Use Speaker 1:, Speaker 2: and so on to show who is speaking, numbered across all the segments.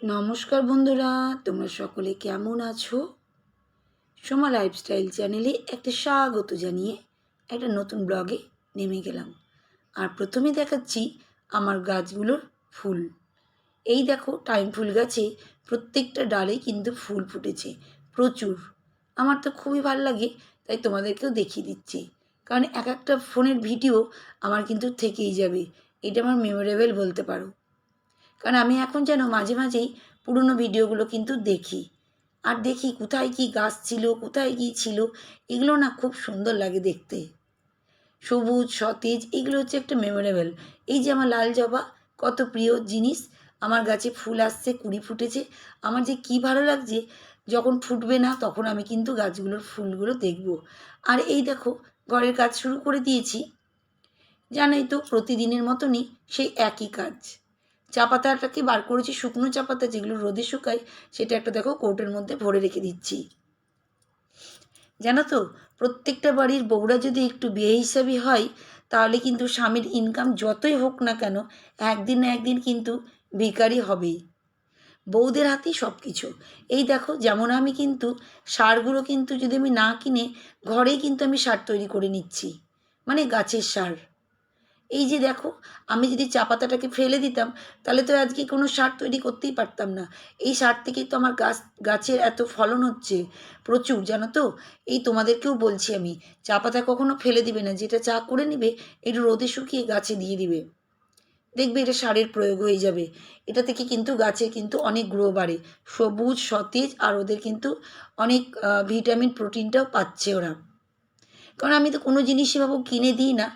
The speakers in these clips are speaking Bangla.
Speaker 1: নমস্কার বন্ধুরা, তোমরা সকলে কেমন আছো? সোমা লাইফস্টাইল চ্যানেলে একটা স্বাগত জানিয়ে একটা নতুন ব্লগে নেমে গেলাম। আর প্রথমে দেখাচ্ছি আমার গাছগুলোর ফুল। এই দেখো, টাইম ফুল গাছে প্রত্যেকটা ডালে কিন্তু ফুল ফুটেছে, প্রচুর। আমার তো খুবই ভালো লাগে, তাই তোমাদেরকেও দেখিয়ে দিচ্ছি। কারণ এক একটা ফোনের ভিডিও আমার কিন্তু থেকেই যাবে, এটা আমার মেমোরেবল বলতে পারো। কারণ আমি এখন যেন মাঝে মাঝেই পুরনো ভিডিওগুলো কিন্তু দেখি। আর দেখি কোথায় কি গাছ ছিল, কোথায় কি ছিল, এগুলো না খুব সুন্দর লাগে দেখতে। সবুজ, সতেজ, এগুলো হচ্ছে একটা মেমোরেবল এই যে আমার লাল জবা, কত প্রিয় জিনিস। আমার গাছে ফুল আসছে, কুড়ি ফুটেছে। আমার যে কি ভালো লাগছে, যখন ফুটবে না, তখন আমি কিন্তু গাছগুলোর ফুলগুলো দেখব। আর এই দেখো, ঘরের কাজ শুরু করে দিয়েছি। জানাই তো, প্রতিদিনের মতনই সেই একই কাজ। চা পাতাটাকে বার করেছি? শুকনো চা পাতা যেগুলো রোদে শুকায়, সেটা একটা দেখো কোর্টের মধ্যে ভরে রেখে দিচ্ছি। জানো তো, প্রত্যেকটা বাড়ির বউরা যদি একটু বিয়ে হিসাবে হয়, তাহলে কিন্তু স্বামীর ইনকাম যতই হোক না কেন, একদিন না একদিন কিন্তু ভিকারি হবেই। বউদের হাতেই সব কিছু এই দেখো, যেমন আমি কিন্তু সারগুলো কিন্তু যদি আমি না কিনে, ঘরেই কিন্তু আমি সার তৈরি করে নিচ্ছি। মানে গাছের সার। এই যে দেখো, আমি যদি চা পাতাটাকে ফেলে দিতাম, তাহলে তো আজকে কোনো সার তৈরি করতেই পারতাম না। এই সার থেকেই তো আমার গাছ, গাছের এত ফলন হচ্ছে, প্রচুর, জানো তো? এই তোমাদেরকেও বলছি আমি, চা পাতা কখনো ফেলে দিবে না, যেটা চা করে নিবে একটু রোদে শুকিয়ে গাছে দিয়ে দিবে। দেখবে এটা সারের প্রয়োগ হয়ে যাবে। এটা থেকে কিন্তু গাছের কিন্তু অনেক গ্রো বাড়ে। সবুজ, সতেজ, আর ওদের কিন্তু অনেক ভিটামিন, প্রোটিনটাও পাচ্ছে ওরা। কারণ আমি তো কোনো জিনিসই ভাবো কিনে দিই না।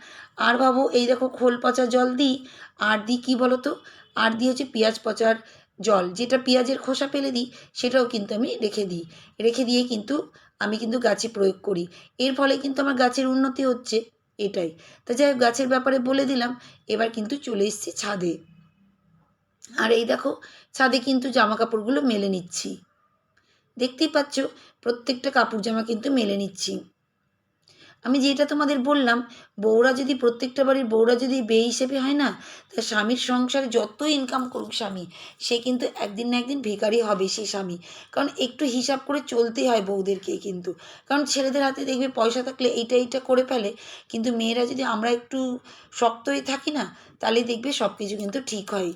Speaker 1: আর ভাবো এই দেখো খোল পচা জল দিই। আর দিই কী বলো তো আর দিই হচ্ছে পেঁয়াজ পচার জল। যেটা পেঁয়াজের খোসা ফেলে দিই, সেটাও কিন্তু আমি রেখে দিই। রেখে দিয়ে কিন্তু আমি কিন্তু গাছে প্রয়োগ করি। এর ফলে কিন্তু আমার গাছের উন্নতি হচ্ছে। এটাই। তা যাই গাছের ব্যাপারে বলে দিলাম, এবার কিন্তু চলে এসেছি ছাদে। আর এই দেখো, ছাদে কিন্তু জামা কাপড়গুলো মেলে নিচ্ছি। দেখতেই পাচ্ছ, প্রত্যেকটা কাপড় জামা কিন্তু মেলে নিচ্ছি। আমি যেটা তোমাদের বললাম, বউরা যদি প্রত্যেকটা বাড়ির বউরা যদি বে হিসেবে হয় না, তা স্বামীর সংসারে যত ইনকাম করুক স্বামী, সে কিন্তু একদিন না একদিন ভিখারি হবে সেই স্বামী। কারণ একটু হিসাব করে চলতেই হয় বউদেরকে কিন্তু। কারণ ছেলেদের হাতে দেখবে পয়সা থাকলে এইটা এইটা করে ফেলে, কিন্তু মেয়েরা যদি আমরা একটু শক্ত হয়ে থাকি না, তাহলে দেখবে সব কিছু কিন্তু ঠিক হয়।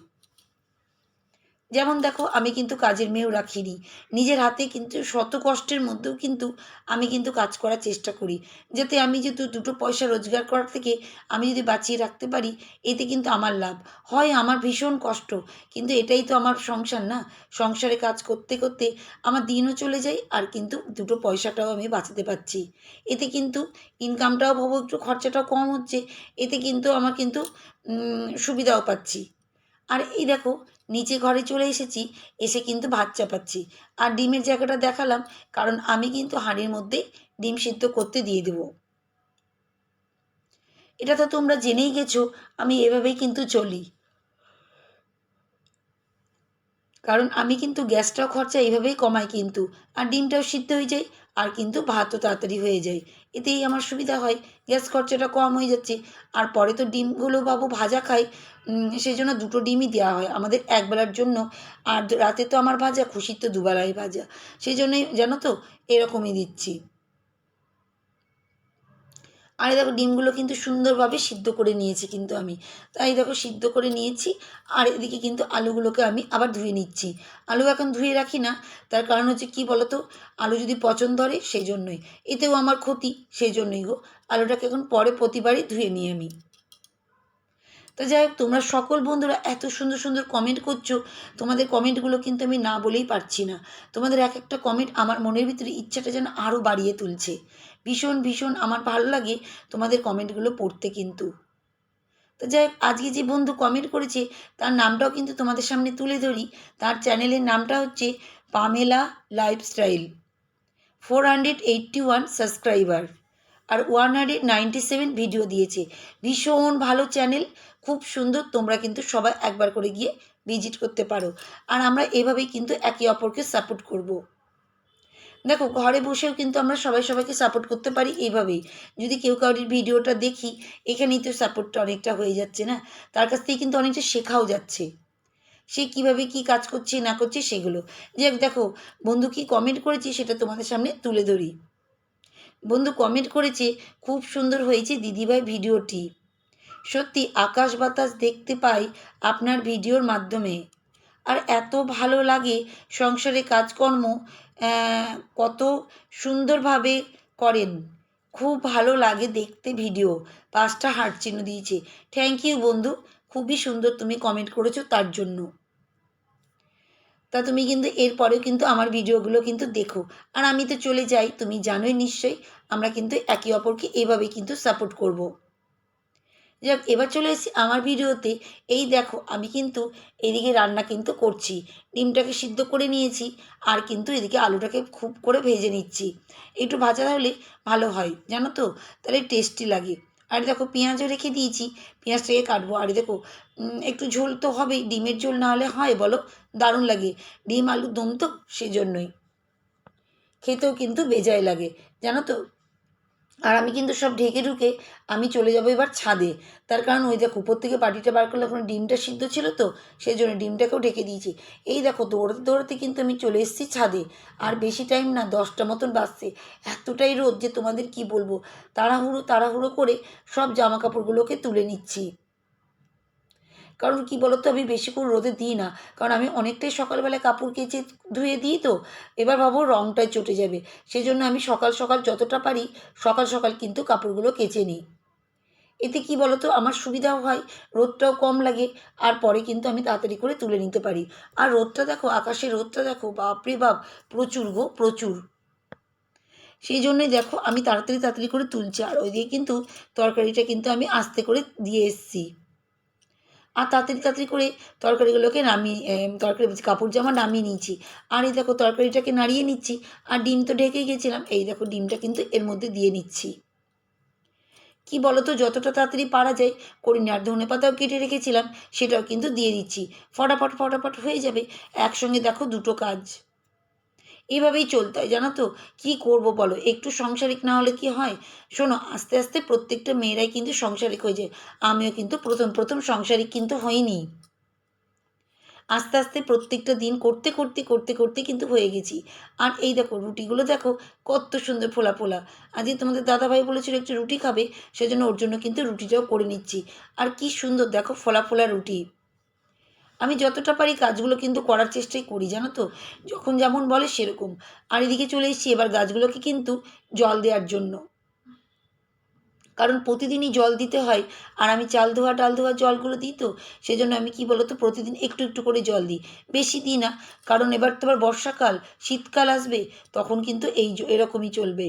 Speaker 1: যেমন দেখো, আমি কিন্তু কাজের মেয়েও রাখিনি। নিজের হাতে কিন্তু শত কষ্টের মধ্যেও কিন্তু আমি কিন্তু কাজ করার চেষ্টা করি। যাতে আমি যেহেতু দুটো পয়সা রোজগার করার থেকে আমি যদি বাঁচিয়ে রাখতে পারি, এতে কিন্তু আমার লাভ। হয় আমার ভীষণ কষ্ট, কিন্তু এটাই তো আমার সংসার না? সংসারে কাজ করতে করতে আমার দিনও চলে যায়, আর কিন্তু দুটো পয়সাটাও আমি বাঁচাতে পারছি। এতে কিন্তু ইনকামটাও ভাবো, একটু খরচাটাও কম হচ্ছে, এতে কিন্তু আমার কিন্তু সুবিধাও পাচ্ছি। আর এই দেখো, নিচে ঘরে চলে এসেছি, এসে কিন্তু ভাত চাপাচ্ছি। আর ডিমের জায়গাটা দেখালাম, কারণ আমি কিন্তু হাঁড়ির মধ্যে ডিম সিদ্ধ করতে দিয়ে দেব। এটা তো তোমরা জেনেই গেছো, আমি এভাবেই কিন্তু চলি। কারণ আমি কিন্তু গ্যাসটাও খরচা এইভাবেই কমাই কিন্তু। আর ডিমটাও সিদ্ধ হয়ে যায়, আর কিন্তু ভাতও তাড়াতাড়ি হয়ে যায়। এতেই আমার সুবিধা হয়, গ্যাস খরচাটা কম হয়ে যাচ্ছে। আর পরে তো ডিমগুলো বাবু ভাজা খাই সেই জন্য দুটো ডিমই দেওয়া হয় আমাদের একবেলার জন্য। আর রাতে তো আমার ভাজা, খুশির তো দুবেলাই ভাজা। সেই জন্যই জানো তো, এরকমই দিচ্ছি। আর দেখো ডিমগুলো কিন্তু সুন্দরভাবে সিদ্ধ করে নিয়েছি কিন্তু আমি। তাই দেখো সিদ্ধ করে নিয়েছি, আর এদিকে কিন্তু আলুগুলোকে আমি আবার ধুয়ে নিচ্ছি। আলু এখন ধুয়ে রাখি না, তার কারণ হচ্ছে কী বলো তো আলু যদি পচন ধরে সেই জন্যই। এতেও আমার ক্ষতি সেই জন্যই গো, আলুটাকে এখন পরে প্রতিবারই ধুয়ে নিই আমি। তো যাই হোক, তোমরা সকল বন্ধুরা এত সুন্দর সুন্দর কমেন্ট করছ, তোমাদের কমেন্টগুলো কিন্তু আমি না বলেই পারছি না। তোমাদের এক একটা কমেন্ট আমার মনের ভিতরে ইচ্ছাটা যেন আরও বাড়িয়ে তুলছে। ভীষণ ভীষণ আমার ভালো লাগে তোমাদের কমেন্টগুলো পড়তে কিন্তু। তো যাই আজকে যে বন্ধু কমেন্ট করেছে, তার নামটাও কিন্তু তোমাদের সামনে তুলে ধরি। তার চ্যানেলের নামটা হচ্ছে Pamela lifestyle four hundred eighty one subscriber আর one hundred ninety seven video দিয়েছে। ভীষণ ভালো চ্যানেল খুব সুন্দর, তোমরা কিন্তু সবাই একবার করে গিয়ে ভিজিট করতে পারো। আর আমরা এভাবেই কিন্তু একে অপরকে সাপোর্ট করব। দেখো, ঘরে বসেও কিন্তু আমরা সবাই সবাইকে সাপোর্ট করতে পারি এইভাবেই। যদি কেউ কারোর ভিডিওটা দেখি, এখানেই তো সাপোর্টটা অনেকটা হয়ে যাচ্ছে না? তার কাছ থেকে কিন্তু অনেকটা শেখাও যাচ্ছে। সে কীভাবে কি কাজ করছে, না করছে, সেগুলো। যে দেখো, বন্ধু কি কমেন্ট করেছে সেটা তোমাদের সামনে তুলে ধরি। বন্ধু কমেন্ট করেছে, খুব সুন্দর হয়েছে দিদিভাই ভিডিওটি। সত্যি আকাশ বাতাস দেখতে পাই আপনার ভিডিওর মাধ্যমে। আর এত ভালো লাগে সংসারে কাজকর্ম কত সুন্দরভাবে করেন। খুব ভালো লাগে দেখতে ভিডিও পাঁচটা হার্ট চিহ্ন দিয়েছে। থ্যাংক ইউ বন্ধু। খুবই সুন্দর তুমি কমেন্ট করেছ তার জন্য। তা তুমি কিন্তু এরপরেও কিন্তু আমার ভিডিওগুলো কিন্তু দেখো। আর আমি তো চলে যাই, তুমি জানোই নিশ্চয়ই, আমরা কিন্তু একে অপরকে এভাবে কিন্তু সাপোর্ট করব। যাক, এবার চলে এসেছি আমার ভিডিওতে। এই দেখো, আমি কিন্তু এদিকে রান্না কিন্তু করছি। ডিমটাকে সিদ্ধ করে নিয়েছি, আর কিন্তু এদিকে আলুটাকে খুব করে ভেজে নিচ্ছি। একটু ভাজা হলে ভালো হয়, জানো তো? তাহলে টেস্টি লাগে। আর দেখো, পেঁয়াজও রেখে দিয়েছি। পেঁয়াজটাকে কাটবো। আর দেখো একটু ঝোল তো হবেই। ডিমের ঝোল না হলে হয়, বলো? দারুণ লাগে। ডিম, আলু, দম তো সেজন্যই। খেতেও কিন্তু বেজায় লাগে, জানো তো? আর আমি কিন্তু সব ঢেকে ঢুকে আমি চলে যাব এবার ছাদে। তার কারণ ওই দেখো, উপর থেকে বাটিটা বার করলে ওখানে ডিমটা সিদ্ধ ছিল তো, সেই জন্য ডিমটাকেও ঢেকে দিয়েছি। এই দেখো, দৌড়াতে দৌড়াতে কিন্তু আমি চলে এসেছি ছাদে। আর বেশি টাইম না, দশটা মতন বাজছে। এতটাই রোদ যে তোমাদের কি বলব? তাড়াহুড়ো তাড়াহুড়ো করে সব জামা কাপড়গুলোকে তুলে নিচ্ছি। কারণ কি বলতো, আমি বেশিক্ষণ রোদে দিই না। কারণ আমি অনেকটাই সকালবেলা কাপড় কেচে ধুয়ে দিই তো, এবার ভাবো রঙটাই চটে যাবে। সেই জন্য আমি সকাল সকাল যতটা পারি, সকাল সকাল কিন্তু কাপড়গুলো কেচে নিই। এতে কি বলতো, আমার সুবিধাও হয়, রোদটাও কম লাগে, আর পরে কিন্তু আমি তাড়াতাড়ি করে তুলে নিতে পারি। আর রোদটা দেখো আকাশে রোদটা দেখো, বাপরে বাপ, প্রচুর গো, প্রচুর। সেই জন্যই দেখো, আমি তাড়াতাড়ি তাড়াতাড়ি করে তুলছি, আর ওই দিয়ে কিন্তু তরকারিটা কিন্তু আমি আস্তে করে দিয়ে এসেছি। আর তাড়াতাড়ি তাড়াতাড়ি করে তরকারিগুলোকে নামিয়ে তরকারি বলছি, কাপড় জামা নামিয়ে নিয়েছি। আর এই দেখো তরকারিটাকে নাড়িয়ে নিচ্ছি আর ডিম তো ঢেকে গেছিলাম এই দেখো ডিমটা কিন্তু এর মধ্যে দিয়ে নিচ্ছি। কি বলো তো যতটা তাড়াতাড়ি পারা যায় করি না আর ধনে পাতাও কেটে রেখেছিলাম সেটাও কিন্তু দিয়ে দিচ্ছি। ফটাফট ফটাফট হয়ে যাবে একসঙ্গে দেখো দুটো কাজ। এভাবেই চলতে হয়, জানো তো? কী করব বলো? একটু সংসারিক না হলে কি হয়? শোনো, আস্তে আস্তে প্রত্যেকটা মেয়েরাই কিন্তু সংসারিক হয়ে যায়। আমিও কিন্তু প্রথম প্রথম সংসারিক কিন্তু হইনি। আস্তে আস্তে প্রত্যেকটা দিন করতে করতে করতে করতে কিন্তু হয়ে গেছি। আর এই দেখো, রুটিগুলো দেখো, কত সুন্দর ফোলা ফোলা। আজকে তোমাদের দাদাভাই বলেছিল একটু রুটি খাবে, সেজন্য ওর জন্য কিন্তু রুটিটাও করে নিচ্ছি। আর কি সুন্দর দেখো, ফোলা ফোলা রুটি। আমি যতটা পারি কাজগুলো কিন্তু করার চেষ্টাই করি, জানো তো? যখন যেমন বলে সেরকম। আর এদিকে চলে এসেছি, এবার গাছগুলোকে কিন্তু জল দেওয়ার জন্য। কারণ প্রতিদিনই জল দিতে হয়, আর আমি চাল ধোয়া, ডাল ধোয়া জলগুলো দিই তো, সেজন্য আমি কি বলতো, প্রতিদিন একটু একটু করে জল দিই। বেশি দিই না, কারণ এবার তো আবার বর্ষাকাল, শীতকাল আসবে, তখন কিন্তু এই এরকমই চলবে।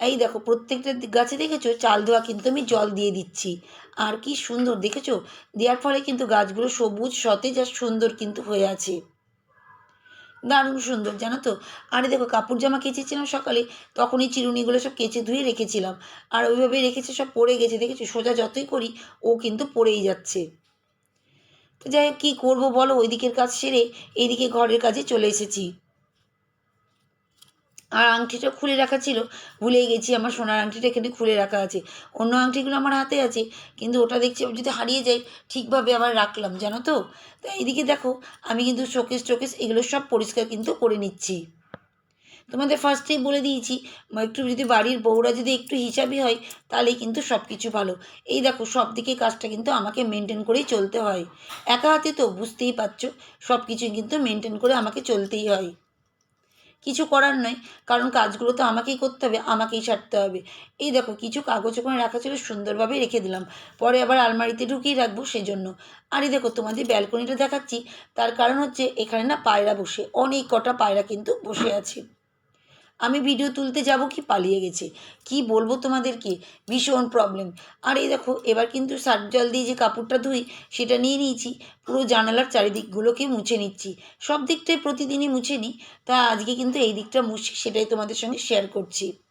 Speaker 1: এই দেখো, প্রত্যেকটা গাছে দেখেছ? চাল ধোয়া কিন্তু আমি জল দিয়ে দিচ্ছি। আর কি সুন্দর, দেখেছ? দেওয়ার ফলে কিন্তু গাছগুলো সবুজ, সতেজ আর সুন্দর কিন্তু হয়ে আছে। দারুণ সুন্দর, জানো তো? আরে দেখো, কাপড় জামা কেচেছিলাম সকালে তখন এই চিরুনিগুলো সব কেচে ধুয়ে রেখেছিলাম। আর ওইভাবে রেখেছে, সব পড়ে গেছে, দেখেছ? সোজা যতই করি, ও কিন্তু পড়েই যাচ্ছে। তো যাই হোক, কী করব বলো? ওই দিকের কাজ সেরে, এইদিকে ঘরের কাজে চলে এসেছি। আর আংটিটা খুলে রাখা ছিল, ভুলেই গেছি, আমার সোনার আংটিটা এখানে খুলে রাখা আছে। অন্য আংটিগুলো আমার হাতে আছে, কিন্তু ওটা দেখছি যদি হারিয়ে যাই, ঠিকভাবে আবার রাখলাম, জানো তো? তো এইদিকে দেখো, আমি কিন্তু শোকেস টোকেস এগুলো সব পরিষ্কার কিন্তু করে নিচ্ছি। তোমাদের ফার্স্টেই বলে দিয়েছি একটু যদি বাড়ির বউরা যদি একটু হিসাবই হয় তাহলেই কিন্তু সব কিছু ভালো। এই দেখো, সব দিকে কাজটা কিন্তু আমাকে মেনটেন করেই চলতে হয়। একা হাতে তো বুঝতেই পারছ সব কিছুই কিন্তু মেনটেন করে আমাকে চলতেই হয়। কিছু করার নয়, কারণ কাজগুলো তো আমাকেই করতে হবে, আমাকেই সারতে হবে। এই দেখো, কিছু কাগজ ওখানে রাখা ছিল সুন্দরভাবে রেখে দিলাম। পরে আবার আলমারিতে ঢুকিয়ে রাখব সেজন্য। আর এই দেখো, তোমাদের ব্যালকনিটা দেখাচ্ছি, তার কারণ হচ্ছে এখানে না পায়রা বসে, অনেক কটা পায়রা কিন্তু বসে আছে। আমি ভিডিও তুলতে যাব কি? পালিয়ে গেছে। কি বলব তোমাদেরকে? ভীষণ প্রবলেম আর এই দেখো, এবার কিন্তু সার্ফ জল দিয়ে যে কাপড়টা ধুই, সেটা নিয়ে নিয়েছি। পুরো জানালার চারিদিকগুলোকে মুছে নিচ্ছি। সব দিকটাই প্রতিদিনই মুছে নিই। তা আজকে কিন্তু এই দিকটা মুছি, সেটাই তোমাদের সঙ্গে শেয়ার করছি।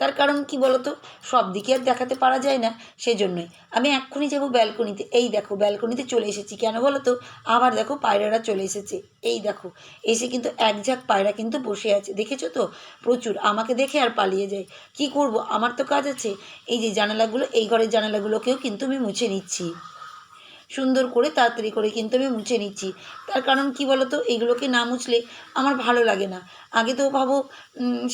Speaker 1: তার কারণ কি বলতো? সব দিকে আর দেখাতে পারা যায় না। সেজন্যই আমি এক্ষুনি যাব ব্যালকনিতে। এই দেখো, ব্যালকনিতে চলে এসেছি। কেন বলো তো আবার দেখো পায়রারা চলে এসেছে। এই দেখো, এসে কিন্তু এক ঝাঁক পায়রা কিন্তু বসে আছে। দেখেছ তো? প্রচুর। আমাকে দেখে আর পালিয়ে যায়। কি করব? আমার তো কাজ আছে। এই যে জানালাগুলো, এই ঘরের জানালাগুলোকেও কিন্তু আমি মুছে নিচ্ছি। সুন্দর করে তাড়াতাড়ি করে কিন্তু আমি মুছে নিচ্ছি। তার কারণ কি বলো তো এগুলোকে না মুছলে আমার ভালো লাগে না। আগে তো ভাবো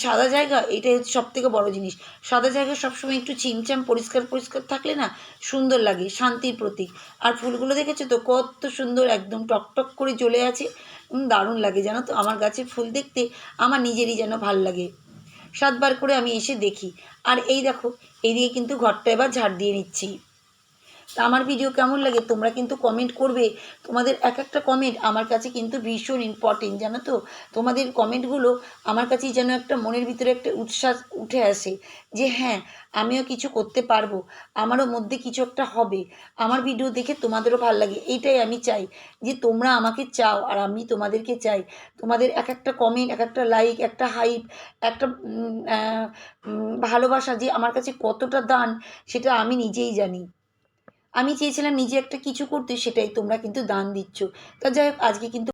Speaker 1: সাদা জায়গা এটাই হচ্ছে সব থেকে বড়ো জিনিস। সাদা জায়গা সবসময় একটু চিমচাম পরিষ্কার পরিষ্কার থাকলে না সুন্দর লাগে, শান্তির প্রতীক। আর ফুলগুলো দেখেছ তো? কত সুন্দর একদম টকটক করে জ্বলে আছে। দারুণ লাগে, জানো তো? আমার গাছের ফুল দেখতে আমার নিজেরই যেন ভালো লাগে। সাতবার করে আমি এসে দেখি। আর এই দেখো এইদিকে কিন্তু ঘরটা এবার ঝাড় দিয়ে নিচ্ছি। তা আমার ভিডিও কেমন লাগে? তোমরা কিন্তু কমেন্ট করবে। তোমাদের এক একটা কমেন্ট আমার কাছে কিন্তু ভীষণ ইম্পর্টেন্ট জানো তো? তোমাদের কমেন্টগুলো আমার কাছেই যেন একটা মনের ভিতরে একটা উৎসাহ উঠে আসে যে হ্যাঁ আমিও কিছু করতে পারব। আমারও মধ্যে কিছু একটা হবে। আমার ভিডিও দেখে তোমাদেরও ভালো লাগে। এইটাই আমি চাই যে, তোমরা আমাকে চাও আর আমি তোমাদেরকে চাই। তোমাদের এক একটা কমেন্ট এক একটা লাইক একটা হাইপ একটা ভালোবাসা যে আমার কাছে কতটা দান, সেটা আমি নিজেই জানি। আমি চেয়েছিলাম নিজে একটা কিছু করতে, সেটাই তোমরা কিন্তু দান দিচ্ছ। তা যাই হোক, আজকে কিন্তু